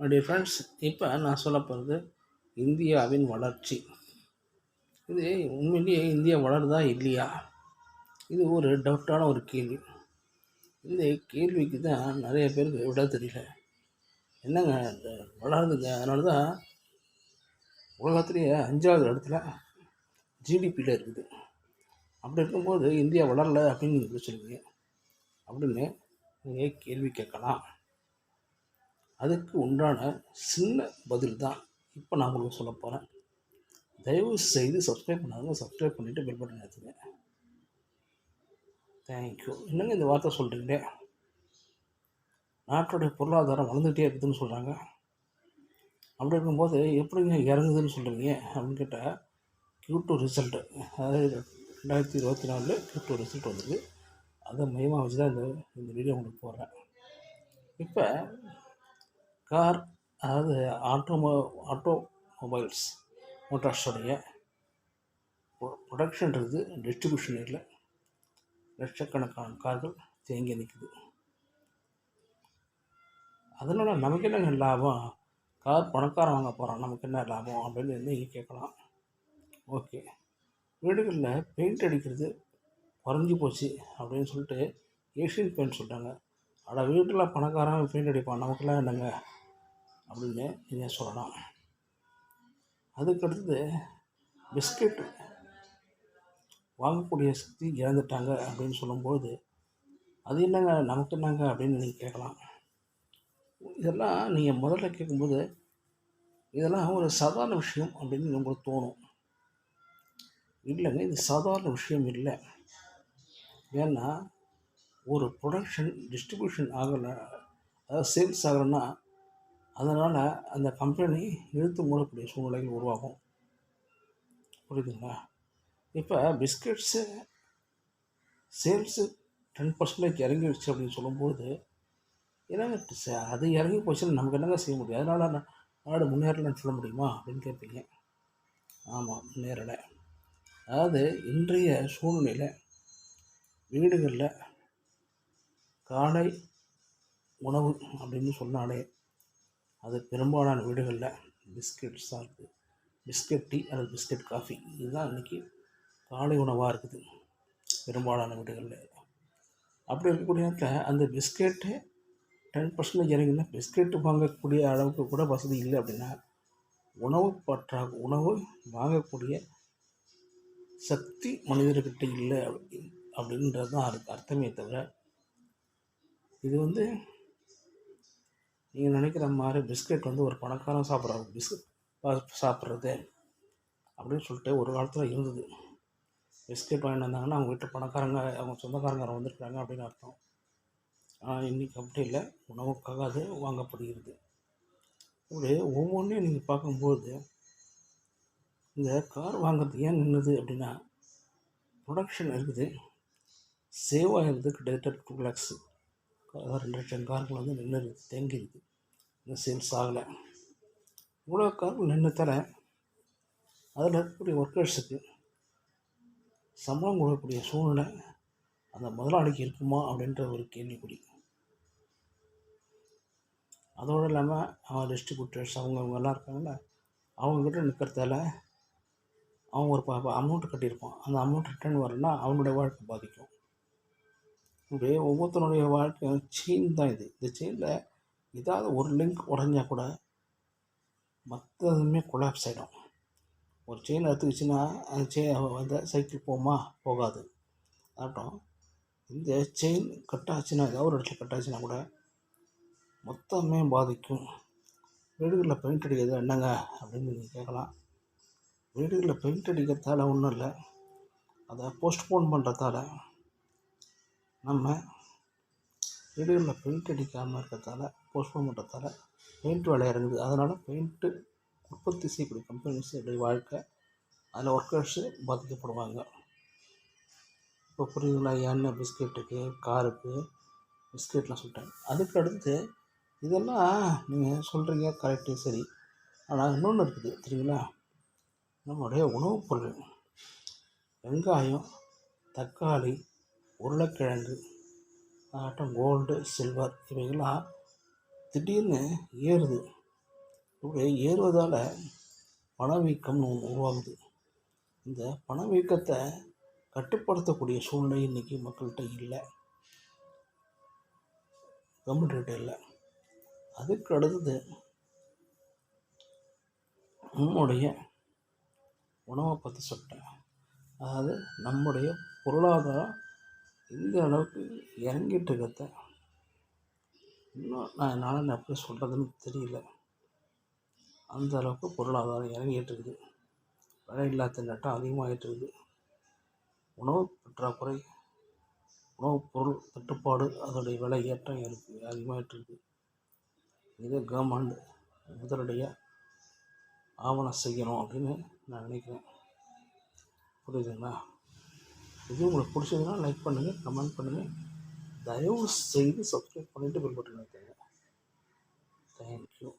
Dear friends இப்போ நான் சொல்ல போகிறது இந்தியாவின் வளர்ச்சி. இது உண்மையிலேயே இந்தியா வளருதா இல்லையா? இது ஒரு டவுட்டான ஒரு கேள்வி. இந்த கேள்விக்கு தான் நிறைய பேருக்கு விட தெரியல. என்னங்க இந்த வளருதுங்க? அதனால தான் உலகத்துலேயே அஞ்சாவது இடத்துல ஜிடிபியில் இருக்குது. அப்படி இருக்கும்போது இந்தியா வளரல அப்படின்னு நீங்கள் சொல்லுவீங்க. அப்படின்னு நீங்கள் கேள்வி கேட்கலாம். அதுக்கு உண்டான சின்ன பதில் தான் இப்போ நான் உங்களுக்கு சொல்ல போகிறேன் தயவு செய்து சப்ஸ்கிரைப் பண்ணாங்க சப்ஸ்கிரைப் பண்ணிவிட்டு பெல் பட்டன் எடுத்துங்க தேங்க்யூ என்னங்க இந்த வார்த்தை சொல்கிறீங்களே நாட்டுடைய பொருளாதாரம் வளர்ந்துகிட்டே இருக்குதுன்னு சொல்கிறாங்க அப்படி இருக்கும்போது எப்படிங்க இறங்குதுன்னு சொல்கிறீங்க அப்படின்னு கேட்டால் கியூ டூ ரிசல்ட்டு அதாவது ரெண்டாயிரத்தி இருபத்தி நாலில் கியூ டூ ரிசல்ட் வந்தது. அதை மையமாக வச்சு தான் இந்த இந்த வீடியோ உங்களுக்கு போடுறேன். இப்போ கார் அதாவது ஆட்டோமோ ஆட்டோ மொபைல்ஸ் மோட்டார்ஸோடைய ப்ரொடக்ஷன் டிஸ்ட்ரிபியூஷன் இல்லை. லட்சக்கணக்கான கார்கள் தேங்கி நிற்குது அதனால் நமக்கு என்னங்க லாபம்? கார் பணக்காரன் வாங்க போகிறான் நமக்கு என்ன லாபம்? அப்படின்னு நீங்கள் கேட்கலாம். ஓகே. வீடுகளில் பெயிண்ட் அடிக்கிறது குறைஞ்சி போச்சு அப்படின்னு சொல்லிட்டு ஏஷியன் பெயிண்ட் சொல்லிட்டாங்க ஆனால் வீட்டில் பணக்காரன் பெயிண்ட் அடிப்பான். நமக்கெல்லாம் என்னங்க? அப்படின்னு நீங்கள் சொல்லலாம். அதுக்கடுத்தது பிஸ்கெட் வாங்கக்கூடிய சக்தி இழந்துட்டாங்க அப்படின்னு சொல்லும்போது அது என்னங்க நமக்கு என்னங்க அப்படின்னு நீங்கள் கேட்கலாம். இதெல்லாம் நீங்கள் முதல்ல கேட்கும்போது இதெல்லாம் ஒரு சாதாரண விஷயம் அப்படின்னு உங்களுக்கு தோணும். இல்லைங்க இது சாதாரண விஷயம் இல்லை. ஏன்னா ஒரு ப்ரொடக்ஷன் டிஸ்ட்ரிபியூஷன் ஆகலை அதாவது சேல்ஸ் ஆகலைன்னா அதனால் அந்த கம்பெனி இழுத்து மூடக்கூடிய சூழ்நிலைகள் உருவாகும். புரியுதுங்களா? இப்போ பிஸ்கட்ஸு சேல்ஸு டென் பர்சன்டேஜ் இறங்கிடுச்சு அப்படின்னு சொல்லும்போது என்னங்க அது இறங்கி போச்சுன்னு நமக்கு என்னங்க செய்ய முடியும்? அதனால் நான் நாடு முன்னேறலன்னு சொல்ல முடியுமா அப்படின்னு கேட்பீங்க ஆமாம் முன்னேறலை. அதாவது இன்றைய சூழ்நிலையில் வீடுகளில் காலை உணவு அப்படின்னு சொன்னாலே அது பெரும்பாலான வீடுகளில் பிஸ்கெட்ஸாக இருக்குது. பிஸ்கெட் டீ அல்லது பிஸ்கெட் காஃபி. இதுதான் இன்றைக்கி காலை உணவாக இருக்குது. பெரும்பாலான வீடுகளில். அப்படி இருக்கக்கூடிய நேரத்தில் அந்த பிஸ்கெட்டு டென் பர்சன்டேஜ் இறங்கினா பிஸ்கெட்டு வாங்கக்கூடிய அளவுக்கு கூட வசதி இல்லை அப்படின்னா உணவு பற்றா உணவு வாங்கக்கூடிய சக்தி மனிதர்கிட்ட இல்லை அப்படின்றது தான் அதுக்கு அர்த்தமே தவிர இது வந்து நீங்கள் நினைக்கிற மாதிரி பிஸ்கெட் வந்து ஒரு பணக்காரன் சாப்பிட்ற பிஸ்கட் சாப்பிட்றது அப்படின்னு சொல்லிட்டு ஒரு காலத்தில் இருந்தது. பிஸ்கெட் வாங்கிட்டு வந்தாங்கன்னா அவங்க வீட்டு பணக்காரங்க அவங்க சொந்தக்காரங்க வந்திருக்காங்க அப்படின்னு அர்த்தம். ஆனால் இன்றைக்கி அப்படி இல்லை. உணவுக்காக அது வாங்கப்படுகிறது. இப்படி ஒவ்வொன்றையும் நீங்கள் பார்க்கும்போது இந்த கார் வாங்குறது ஏன் நின்றுது அப்படின்னா ப்ரொடக்ஷன் இருக்குது. சேவ் ஆகிறது கிட்டத்தட்ட டூ லேக்ஸு அதாவது ரெண்டு லட்சம் கார்கள் வந்து நின்று இருக்குது தேங்கி இருக்குது இன்னும் சேல்ஸ் ஆகலை. இவ்வளோ கார்கள் நின்று தர அதில் இருக்கக்கூடிய ஒர்க்கர்ஸுக்கு சம்பளம் கொடுக்கக்கூடிய சூழ்நிலை அந்த முதலாளிக்கு இருக்குமா அப்படின்ற ஒரு கேள்விக்குறி. அதோடு இல்லாமல் அவன் டிஸ்ட்ரிபியூட்டர்ஸ் அவங்க அவங்கெல்லாம் இருக்காங்கல்ல அவங்கக்கிட்ட நிற்கிறதால அவன் ஒரு அமௌண்ட்டு கட்டியிருப்பான் அந்த அமௌண்ட் ரிட்டர்ன் வரலன்னா அவனுடைய வாழ்க்கை பாதிக்கும். இப்படி ஒவ்வொருத்தனுடைய வாழ்க்கையும் செயின் தான் இது. இந்த செயினில் ஏதாவது ஒரு லிங்க் உடஞ்சா கூட மற்றதுமே கொலாப்ஸ் ஆகிடும் ஒரு செயின் எடுத்துக்கிச்சுன்னா அந்த செயின் வந்து சைக்கிள் போகுமா? போகாது. ஆகட்டும் இந்த செயின் கட்டாச்சுன்னா ஏதாவது ஒரு இடத்துல கட்டாச்சுன்னா கூட மொத்தமே பாதிக்கும். வீடுகளில் பெயிண்ட் அடிக்கிறது என்னங்க? அப்படின்னு நீங்கள் கேட்கலாம். வீடுகளில் பெயிண்ட் அடிக்கிறதால ஒன்றும் இல்லை. அதை போஸ்ட்போன் பண்ணுறதால நம்ம வீடுகளில் பெயிண்ட் அடிக்காமல் இருக்கிறதால போஸ்ட்போன் பண்ணுறதால பெயிண்ட் வேலை இறங்குது. அதனால் பெயிண்ட்டு உற்பத்தி செய்யக்கூடிய கம்பெனிஸுடைய வாழ்க்கை அதில் ஒர்க்கர்ஸு பாதிக்கப்படுவாங்க. இப்போ புரியுதுங்களா? எண்ணெய் பிஸ்கெட்டுக்கு காருக்கு பிஸ்கெட்லாம் சொல்லிட்டேன் அதுக்கு அடுத்து இதெல்லாம் நீங்கள் சொல்கிறீங்க கரெக்டு சரி. ஆனால் இன்னொன்று இருக்குது தெரியுங்களா? நம்மளுடைய உணவுப் பொருள் வெங்காயம் தக்காளி உருளைக்கிழங்கு ஆட்டம் கோல்டு சில்வர் இவைகள்லாம் திடீர்னு ஏறுது. இப்படி ஏறுவதால் பணவீக்கம்னு ஒன்று உருவாகுது. இந்த பணவீக்கத்தை கட்டுப்படுத்தக்கூடிய சூழ்நிலை இன்றைக்கி மக்கள்கிட்ட இல்லை. கவர்மெண்ட்கிட்ட இல்லை. அதுக்கு அடுத்தது நம்முடைய உணவை பற்றி சொல்லிட்டேன் அதாவது நம்முடைய பொருளாதாரம் இந்த அளவுக்கு இறங்கிட்டு இருக்கிறத இன்னும் நான் என்னால் எப்படி சொல்கிறதுன்னு தெரியல. அந்த அளவுக்கு பொருளாதாரம் இறங்கிட்டு இருக்குது. இல்லாத திண்டாட்டம் அதிகமாகிட்டு இருக்குது. உணவு பற்றாக்குறை உணவுப் பொருள் தட்டுப்பாடு அதோடைய விலை ஏற்றம் இருக்குது அதிகமாகிட்டு இருக்குது இதை கவர்மெண்ட் முதலடியாக ஆவணம் செய்யணும் அப்படின்னு நான் நினைக்கிறேன். புரியுதுங்களா? இது உங்களுக்கு பிடிச்சதுன்னா லைக் பண்ணுங்கள் கமெண்ட் பண்ணுங்கள் தயவு செய்து சப்ஸ்கிரைப் பண்ணிவிட்டு பின்பற்றுங்க தேங்க்யூ